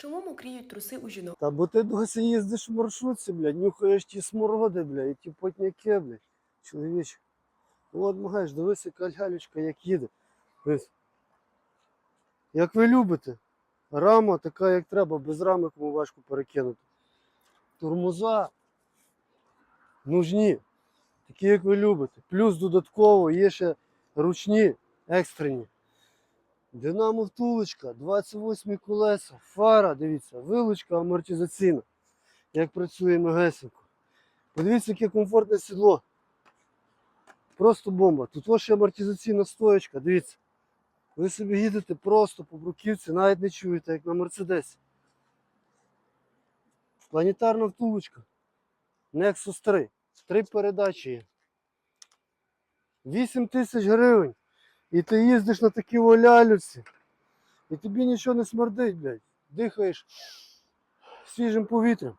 Чому мокріють труси у жінок? Та бо ти досі їздиш в маршрутці, блядь, нюхаєш ті смороди, блядь, і ті потняки, блядь, чоловіче. От, магаєш, дивись, яка лялечка, як їде. Дивись. Як ви любите, рама така, як треба, без рами кому важко перекинути. Тормоза нужні, такі, як ви любите. Плюс додатково є ще ручні, екстрені. Динамо втулочка, 28 колеса, фара, дивіться, вилучка амортизаційна. Як працює мегесенько. Подивіться, яке комфортне сідло. Просто бомба. Тут ось амортизаційна стоєчка, дивіться. Ви собі їдете просто по бруківці, навіть не чуєте, як на Мерседесі. Планетарна втулочка. Nexus 3. Три передачі є. 8 тисяч гривень. І ти їздиш на такій олялюці. І тобі нічого не смердить, блядь. Дихаєш свіжим повітрям.